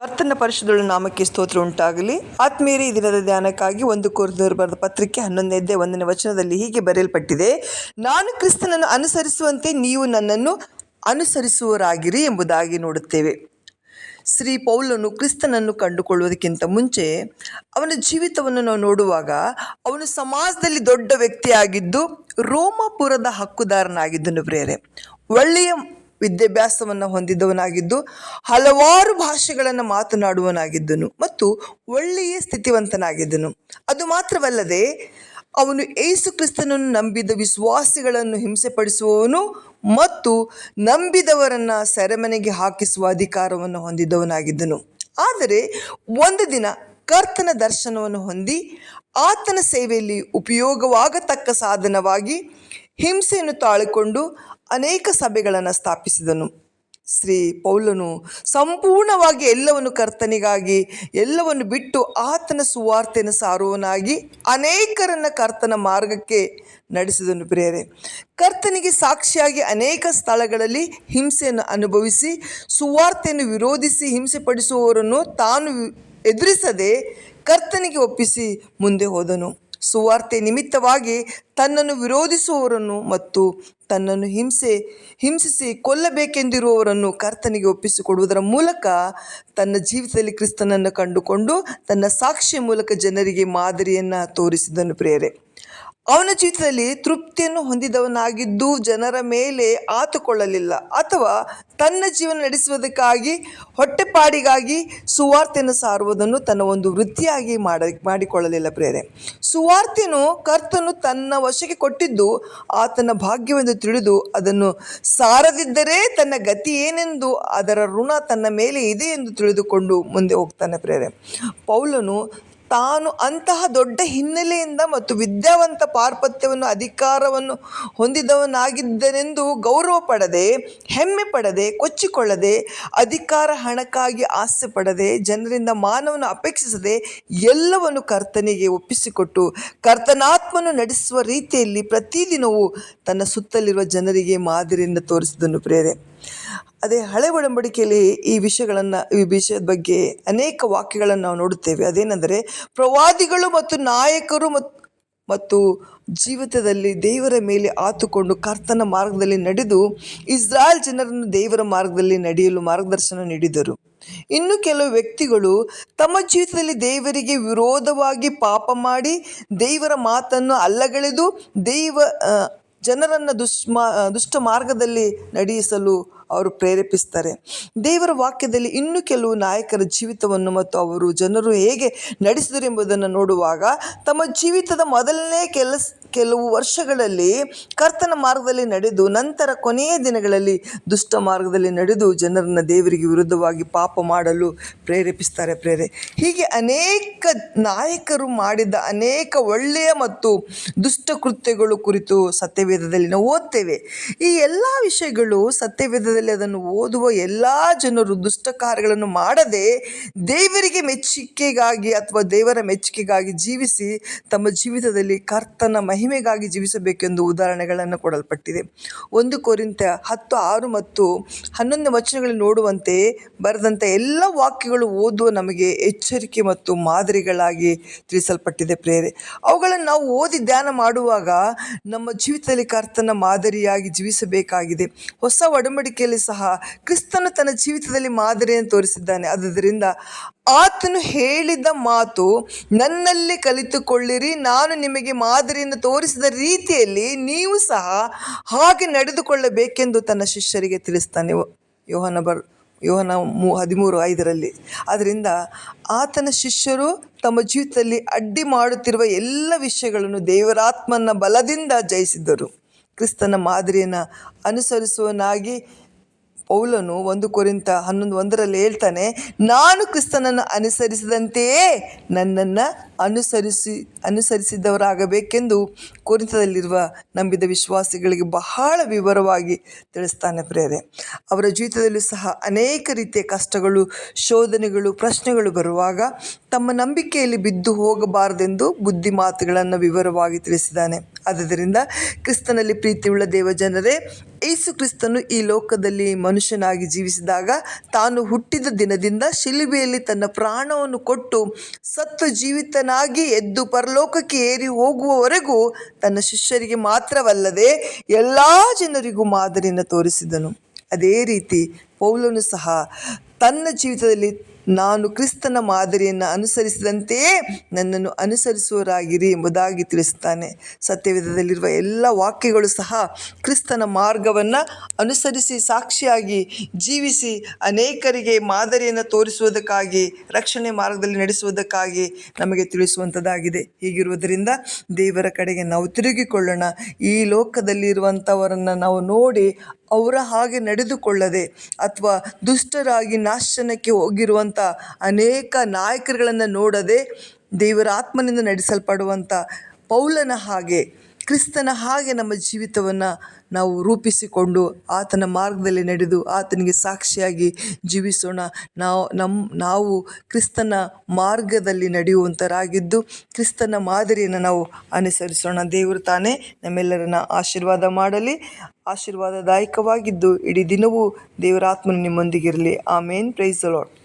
ಕರ್ತನ ಪರಿಶುದ್ಧ ನಾಮಕ್ಕೆ ಸ್ತೋತ್ರ ಉಂಟಾಗಲಿ. ಆತ್ಮೀಯರೇ ದಿನದ ಧ್ಯಾನಕ್ಕಾಗಿ ಒಂದು ಕೋರ್ದವರು ಬರೆದ ಪತ್ರಿಕೆ ಹನ್ನೊಂದನೇ ಒಂದನೇ ವಚನದಲ್ಲಿ ಹೀಗೆ ಬರೆಯಲ್ಪಟ್ಟಿದೆ. ನಾನು ಕ್ರಿಸ್ತನನ್ನು ಅನುಸರಿಸುವಂತೆ ನೀವು ನನ್ನನ್ನು ಅನುಸರಿಸುವರಾಗಿರಿ ಎಂಬುದಾಗಿ ನೋಡುತ್ತೇವೆ. ಶ್ರೀ ಪೌಲನು ಕ್ರಿಸ್ತನನ್ನು ಕಂಡುಕೊಳ್ಳುವುದಕ್ಕಿಂತ ಮುಂಚೆ ಅವನ ಜೀವಿತವನ್ನು ನಾವು ನೋಡುವಾಗ ಅವನು ಸಮಾಜದಲ್ಲಿ ದೊಡ್ಡ ವ್ಯಕ್ತಿಯಾಗಿದ್ದು ರೋಮಾಪುರದ ಹಕ್ಕುದಾರನಾಗಿದ್ದನು ಪ್ರೇರೆ ಒಳ್ಳೆಯ ವಿದ್ಯಾಭ್ಯಾಸವನ್ನು ಹೊಂದಿದ್ದವನಾಗಿದ್ದು ಹಲವಾರು ಭಾಷೆಗಳನ್ನು ಮಾತನಾಡುವನಾಗಿದ್ದನು ಮತ್ತು ಒಳ್ಳೆಯ ಸ್ಥಿತಿವಂತನಾಗಿದ್ದನು. ಅದು ಮಾತ್ರವಲ್ಲದೆ ಅವನು ಏಸು ಕ್ರಿಸ್ತನನ್ನು ನಂಬಿದ ವಿಶ್ವಾಸಿಗಳನ್ನು ಹಿಂಸೆಪಡಿಸುವವನು ಮತ್ತು ನಂಬಿದವರನ್ನು ಸೆರೆಮನೆಗೆ ಹಾಕಿಸುವ ಅಧಿಕಾರವನ್ನು ಹೊಂದಿದ್ದವನಾಗಿದ್ದನು ಆದರೆ ಒಂದು ದಿನ ಕರ್ತನ ದರ್ಶನವನ್ನು ಹೊಂದಿ ಆತನ ಸೇವೆಯಲ್ಲಿ ಉಪಯೋಗವಾಗತಕ್ಕ ಸಾಧನವಾಗಿ ಹಿಂಸೆಯನ್ನು ತಾಳಿಕೊಂಡು ಅನೇಕ ಸಭೆಗಳನ್ನು ಸ್ಥಾಪಿಸಿದನು. ಶ್ರೀ ಪೌಲನು ಸಂಪೂರ್ಣವಾಗಿ ಎಲ್ಲವನ್ನು ಕರ್ತನಿಗಾಗಿ, ಎಲ್ಲವನ್ನು ಬಿಟ್ಟು ಆತನ ಸುವಾರ್ತೆಯನ್ನು ಸಾರುವನಾಗಿ ಅನೇಕರನ್ನು ಕರ್ತನ ಮಾರ್ಗಕ್ಕೆ ನಡೆಸಿದನು ಪ್ರಿಯರೇ. ಕರ್ತನಿಗೆ ಸಾಕ್ಷಿಯಾಗಿ ಅನೇಕ ಸ್ಥಳಗಳಲ್ಲಿ ಹಿಂಸೆಯನ್ನು ಅನುಭವಿಸಿ, ಸುವಾರ್ತೆಯನ್ನು ವಿರೋಧಿಸಿ ಹಿಂಸೆಪಡಿಸುವವರನ್ನು ತಾನು ಎದುರಿಸದೆ ಕರ್ತನಿಗೆ ಒಪ್ಪಿಸಿ ಮುಂದೆ ಹೋದನು. ಸುವಾರ್ತೆ ನಿಮಿತ್ತವಾಗಿ ತನ್ನನ್ನು ವಿರೋಧಿಸುವವರನ್ನು ಮತ್ತು ತನ್ನನ್ನು ಹಿಂಸೆ, ಹಿಂಸಿಸಿ ಕೊಲ್ಲಬೇಕೆಂದಿರುವವರನ್ನು ಕರ್ತನಿಗೆ ಒಪ್ಪಿಸಿಕೊಡುವುದರ ಮೂಲಕ ತನ್ನ ಜೀವಿತದಲ್ಲಿ ಕ್ರಿಸ್ತನನ್ನು ಕಂಡುಕೊಂಡು ತನ್ನ ಸಾಕ್ಷಿಯ ಮೂಲಕ ಜನರಿಗೆ ಮಾದರಿಯನ್ನು ತೋರಿಸಿದನು ಪ್ರೇರೆ ಅವನ ಚಿತ್ರದಲ್ಲಿ ತೃಪ್ತಿಯನ್ನು ಹೊಂದಿದವನಾಗಿದ್ದು ಜನರ ಮೇಲೆ ಆತುಕೊಳ್ಳಲಿಲ್ಲ. ಅಥವಾ ತನ್ನ ಜೀವನ ನಡೆಸುವುದಕ್ಕಾಗಿ, ಹೊಟ್ಟೆಪಾಡಿಗಾಗಿ ಸುವಾರ್ತೆಯನ್ನು ಸಾರುವುದನ್ನು ತನ್ನ ಒಂದು ವೃತ್ತಿಯಾಗಿ ಮಾಡ, ಮಾಡಿಕೊಳ್ಳಲಿಲ್ಲ ಪ್ರೇರೆ ಸುವಾರ್ತೆಯನ್ನು ಕರ್ತನು ತನ್ನ ವಶಕ್ಕೆ ಕೊಟ್ಟಿದ್ದು, ಆತನ ಭಾಗ್ಯವೆಂದು ತಿಳಿದು ಅದನ್ನು ಸಾರದಿದ್ದರೆ ತನ್ನ ಗತಿ ಏನೆಂದು, ಅದರ ಋಣ ತನ್ನ ಮೇಲೆ ಇದೆ ಎಂದು ತಿಳಿದುಕೊಂಡು ಮುಂದೆ ಹೋಗ್ತಾನೆ ಪ್ರೇರೆ ಪೌಲನು ತಾನು ಅಂತಹ ದೊಡ್ಡ ಹಿನ್ನೆಲೆಯಿಂದ ಮತ್ತು ವಿದ್ಯಾವಂತ ಪಾರ್ಪತ್ಯವನ್ನು, ಅಧಿಕಾರವನ್ನು ಹೊಂದಿದವನಾಗಿದ್ದನೆಂದು ಗೌರವ ಪಡದೆ, ಹೆಮ್ಮೆ ಪಡದೆ, ಕೊಚ್ಚಿಕೊಳ್ಳದೆ, ಅಧಿಕಾರ ಹಣಕ್ಕಾಗಿ ಆಸೆ ಪಡದೆ, ಜನರಿಂದ ಮಾನವನ ಅಪೇಕ್ಷಿಸದೆ ಎಲ್ಲವನ್ನು ಕರ್ತನಿಗೆ ಒಪ್ಪಿಸಿಕೊಟ್ಟು ಕರ್ತನಾತ್ಮನು ನಡೆಸುವ ರೀತಿಯಲ್ಲಿ ಪ್ರತಿದಿನವೂ ತನ್ನ ಸುತ್ತಲಿರುವ ಜನರಿಗೆ ಮಾದರಿಯಿಂದ ತೋರಿಸಿದನು ಪ್ರೇರೆ ಅದೇ ಹಳೆ ಒಡಂಬಡಿಕೆಯಲ್ಲಿ ಈ ವಿಷಯಗಳನ್ನು, ಈ ವಿಷಯದ ಬಗ್ಗೆ ಅನೇಕ ವಾಕ್ಯಗಳನ್ನು ನಾವು ನೋಡುತ್ತೇವೆ. ಅದೇನೆಂದರೆ, ಪ್ರವಾದಿಗಳು ಮತ್ತು ನಾಯಕರು ಮತ್ತು ಜೀವಿತದಲ್ಲಿ ದೇವರ ಮೇಲೆ ಆತುಕೊಂಡು ಕರ್ತನ ಮಾರ್ಗದಲ್ಲಿ ನಡೆದು ಇಸ್ರಾಯೇಲ್ ಜನರನ್ನು ದೇವರ ಮಾರ್ಗದಲ್ಲಿ ನಡೆಯಲು ಮಾರ್ಗದರ್ಶನ ನೀಡಿದರು. ಇನ್ನು ಕೆಲವು ವ್ಯಕ್ತಿಗಳು ತಮ್ಮ ಜೀವಿತದಲ್ಲಿ ದೇವರಿಗೆ ವಿರೋಧವಾಗಿ ಪಾಪ ಮಾಡಿ ದೇವರ ಮಾತನ್ನು ಅಲ್ಲಗಳೆದು ದೈವ ಜನರನ್ನು ದುಷ್ಮಾ ದುಷ್ಟ ಮಾರ್ಗದಲ್ಲಿ ನಡೆಸಲು ಅವರು ಪ್ರೇರೇಪಿಸ್ತಾರೆ. ದೇವರ ವಾಕ್ಯದಲ್ಲಿ ಇನ್ನೂ ಕೆಲವು ನಾಯಕರ ಜೀವಿತವನ್ನು ಮತ್ತು ಅವರು ಜನರು ಹೇಗೆ ನಡೆಸಿದರು ಎಂಬುದನ್ನು ನೋಡುವಾಗ ತಮ್ಮ ಜೀವಿತದ ಮೊದಲನೇ ಕೆಲಸ, ಕೆಲವು ವರ್ಷಗಳಲ್ಲಿ ಕರ್ತನ ಮಾರ್ಗದಲ್ಲಿ ನಡೆದು ನಂತರ ಕೊನೆಯ ದಿನಗಳಲ್ಲಿ ದುಷ್ಟ ಮಾರ್ಗದಲ್ಲಿ ನಡೆದು ಜನರನ್ನು ದೇವರಿಗೆ ವಿರುದ್ಧವಾಗಿ ಪಾಪ ಮಾಡಲು ಪ್ರೇರೇಪಿಸ್ತಾರೆ ಪ್ರೇರೆ. ಹೀಗೆ ಅನೇಕ ನಾಯಕರು ಮಾಡಿದ ಅನೇಕ ಒಳ್ಳೆಯ ಮತ್ತು ದುಷ್ಟ ಕೃತ್ಯಗಳು ಕುರಿತು ಸತ್ಯವೇದದಲ್ಲಿ ನಾವು ಓದ್ತೇವೆ. ಈ ಎಲ್ಲ ವಿಷಯಗಳು ಸತ್ಯವೇದದಲ್ಲಿ ಅದನ್ನು ಓದುವ ಎಲ್ಲ ಜನರು ದುಷ್ಟ ಕಾರ್ಯಗಳನ್ನು ಮಾಡದೆ ದೇವರಿಗೆ ಮೆಚ್ಚುಗೆಗಾಗಿ ಅಥವಾ ದೇವರ ಮೆಚ್ಚುಗೆಗಾಗಿ ಜೀವಿಸಿ ತಮ್ಮ ಜೀವಿತದಲ್ಲಿ ಕರ್ತನ ಮಹಿಮೆಗಾಗಿ ಜೀವಿಸಬೇಕೆಂದು ಉದಾಹರಣೆಗಳನ್ನು ಕೊಡಲ್ಪಟ್ಟಿದೆ. ಒಂದು ಕೋರಿಂತ ಹತ್ತು, ಆರು ಮತ್ತು ಹನ್ನೊಂದು ವಚನಗಳು ನೋಡುವಂತೆ ಬರೆದಂಥ ಎಲ್ಲ ವಾಕ್ಯಗಳು ಓದುವ ನಮಗೆ ಎಚ್ಚರಿಕೆ ಮತ್ತು ಮಾದರಿಗಳಾಗಿ ತಿಳಿಸಲ್ಪಟ್ಟಿದೆ ಪ್ರೇರೆ ಅವುಗಳನ್ನು ನಾವು ಓದಿ ಧ್ಯಾನ ಮಾಡುವಾಗ ನಮ್ಮ ಜೀವಿತದಲ್ಲಿ ಕರ್ತನ ಮಾದರಿಯಾಗಿ ಜೀವಿಸಬೇಕಾಗಿದೆ. ಹೊಸ ಒಡಂಬಡಿಕೆಯಲ್ಲಿ ಸಹ ಕ್ರಿಸ್ತನು ತನ್ನ ಜೀವಿತದಲ್ಲಿ ಮಾದರಿಯನ್ನು ತೋರಿಸಿದ್ದಾನೆ. ಆದುದರಿಂದ ಆತನು ಹೇಳಿದ ಮಾತು ನನ್ನಲ್ಲಿ ಕಲಿತುಕೊಳ್ಳಿರಿ, ನಾನು ನಿಮಗೆ ಮಾದರಿಯನ್ನು ತೋರಿಸಿದ ರೀತಿಯಲ್ಲಿ ನೀವು ಸಹ ಹಾಗೆ ನಡೆದುಕೊಳ್ಳಬೇಕೆಂದು ತನ್ನ ಶಿಷ್ಯರಿಗೆ ತಿಳಿಸ್ತಾನೆ. ಯೋಹನ ಬರ್ ಯೋಹನ ಮೂ, ಹದಿಮೂರು ಐದರಲ್ಲಿ. ಆದ್ದರಿಂದ ಆತನ ಶಿಷ್ಯರು ತಮ್ಮ ಜೀವಿತದಲ್ಲಿ ಅಡ್ಡಿ ಮಾಡುತ್ತಿರುವ ಎಲ್ಲ ವಿಷಯಗಳನ್ನು ದೇವರಾತ್ಮನ ಬಲದಿಂದ ಜಯಿಸಿದ್ದರು ಕ್ರಿಸ್ತನ ಮಾದರಿಯನ್ನು ಅನುಸರಿಸುವನಾಗಿ ಪೌಲನು ಒಂದು ಕೊರಿಂತ ಹನ್ನೊಂದು ಒಂದರಲ್ಲಿ ಹೇಳ್ತಾನೆ, ನಾನು ಕ್ರಿಸ್ತನನ್ನು ಅನುಸರಿಸಿದಂತೆಯೇ ನನ್ನನ್ನು ಅನುಸರಿಸಿ, ಅನುಸರಿಸಿದವರಾಗಬೇಕೆಂದು ಕುರಿತದಲ್ಲಿರುವ ನಂಬಿದ ವಿಶ್ವಾಸಿಗಳಿಗೆ ಬಹಳ ವಿವರವಾಗಿ ತಿಳಿಸ್ತಾನೆ ಪ್ರೇರೆ ಅವರ ಜೀವಿತದಲ್ಲೂ ಸಹ ಅನೇಕ ರೀತಿಯ ಕಷ್ಟಗಳು, ಶೋಧನೆಗಳು, ಪ್ರಶ್ನೆಗಳು ಬರುವಾಗ ತಮ್ಮ ನಂಬಿಕೆಯಲ್ಲಿ ಬಿದ್ದು ಹೋಗಬಾರದೆಂದು ಬುದ್ಧಿ ಮಾತುಗಳನ್ನು ವಿವರವಾಗಿ ತಿಳಿಸಿದ್ದಾನೆ. ಆದ್ದರಿಂದ ಕ್ರಿಸ್ತನಲ್ಲಿ ಪ್ರೀತಿಯುಳ್ಳ ದೇವಜನರೇ ಯೇಸು ಕ್ರಿಸ್ತನು ಈ ಲೋಕದಲ್ಲಿ ಮನುಷ್ಯನಾಗಿ ಜೀವಿಸಿದಾಗ ತಾನು ಹುಟ್ಟಿದ ದಿನದಿಂದ ಶಿಲುಬೆಯಲ್ಲಿ ತನ್ನ ಪ್ರಾಣವನ್ನು ಕೊಟ್ಟು ಸತ್ವ ಜೀವಿತನಾಗಿ ಎದ್ದು ಪರಲೋಕಕ್ಕೆ ಏರಿ ಹೋಗುವವರೆಗೂ ತನ್ನ ಶಿಷ್ಯರಿಗೆ ಮಾತ್ರವಲ್ಲದೆ ಎಲ್ಲ ಜನರಿಗೂ ಮಾದರಿಯನ್ನು ತೋರಿಸಿದನು. ಅದೇ ರೀತಿ ಪೌಲನು ಸಹ ತನ್ನ ಜೀವಿತದಲ್ಲಿ ನಾನು ಕ್ರಿಸ್ತನ ಮಾದರಿಯನ್ನು ಅನುಸರಿಸಿದಂತೆಯೇ ನನ್ನನ್ನು ಅನುಸರಿಸುವರಾಗಿರಿ ಎಂಬುದಾಗಿ ತಿಳಿಸುತ್ತಾನೆ. ಸತ್ಯವೇದದಲ್ಲಿರುವ ಎಲ್ಲ ವಾಕ್ಯಗಳು ಸಹ ಕ್ರಿಸ್ತನ ಮಾರ್ಗವನ್ನು ಅನುಸರಿಸಿ ಸಾಕ್ಷಿಯಾಗಿ ಜೀವಿಸಿ ಅನೇಕರಿಗೆ ಮಾದರಿಯನ್ನು ತೋರಿಸುವುದಕ್ಕಾಗಿ, ರಕ್ಷಣೆ ಮಾರ್ಗದಲ್ಲಿ ನಡೆಸುವುದಕ್ಕಾಗಿ ನಮಗೆ ತಿಳಿಸುವಂಥದ್ದಾಗಿದೆ ಹೀಗಿರುವುದರಿಂದ ದೇವರ ಕಡೆಗೆ ನಾವು ತಿರುಗಿಕೊಳ್ಳೋಣ. ಈ ಲೋಕದಲ್ಲಿರುವಂಥವರನ್ನು ನಾವು ನೋಡಿ ಅವರ ಹಾಗೆ ನಡೆದುಕೊಳ್ಳದೆ ಅಥವಾ ದುಷ್ಟರಾಗಿ ನಾಶನಕ್ಕೆ ಹೋಗಿರುವಂಥ ಅನೇಕ ನಾಯಕರುಗಳನ್ನು ನೋಡದೆ ದೇವರ ಆತ್ಮನಿಂದ ನಡೆಸಲ್ಪಡುವಂಥ ಪೌಲನ ಹಾಗೆ ಕ್ರಿಸ್ತನ ಹಾಗೆ ನಮ್ಮ ಜೀವಿತವನ್ನು ನಾವು ರೂಪಿಸಿಕೊಂಡು ಆತನ ಮಾರ್ಗದಲ್ಲಿ ನಡೆದು ಆತನಿಗೆ ಸಾಕ್ಷಿಯಾಗಿ ಜೀವಿಸೋಣ. ನಾವು ನಮ್ಮ ನಾವು ಕ್ರಿಸ್ತನ ಮಾರ್ಗದಲ್ಲಿ ನಡೆಯುವಂಥರಾಗಿದ್ದು ಕ್ರಿಸ್ತನ ಮಾದರಿಯನ್ನು ನಾವು ಅನುಸರಿಸೋಣ. ದೇವರು ತಾನೇ ನಮ್ಮೆಲ್ಲರನ್ನ ಆಶೀರ್ವಾದ ಮಾಡಲಿ, ಆಶೀರ್ವಾದದಾಯಕವಾಗಿದ್ದು ಇಡೀ ದಿನವೂ ದೇವರಾತ್ಮನು ನಿಮ್ಮೊಂದಿಗಿರಲಿ. ಆಮೇನ್. Price lord